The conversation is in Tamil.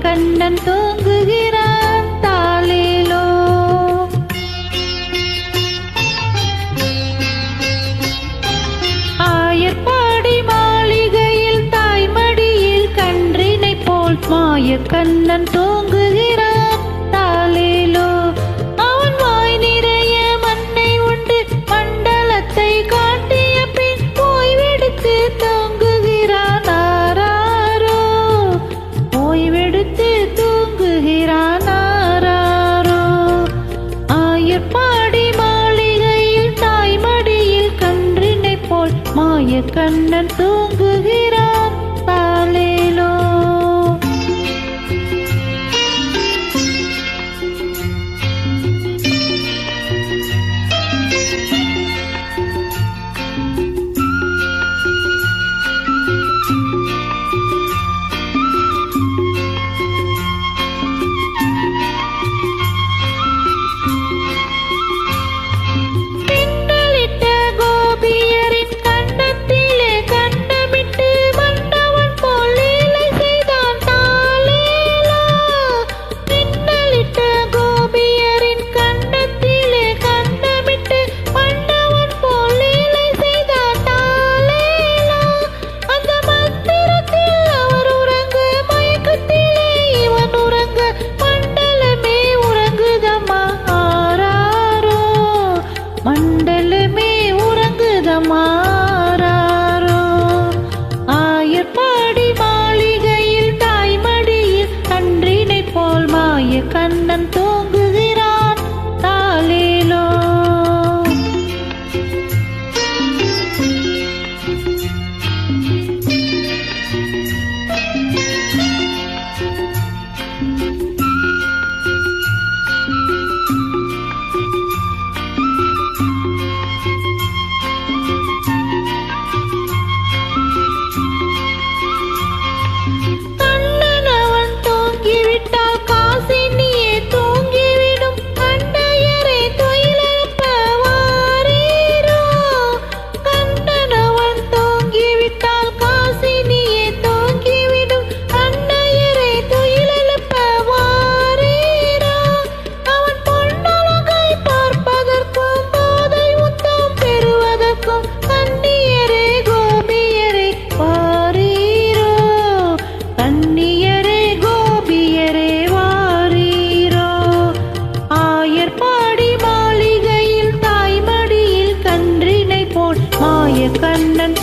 கண்ணன் தூங்குகிறான் தாளிலோ. ஆயர்பாடி மாளிகையில் தாய்மடியில் கன்றினை போல் மாய கண்ணன் தூங்குகிறான் கண்ணன் தூ மாய கண்ணன்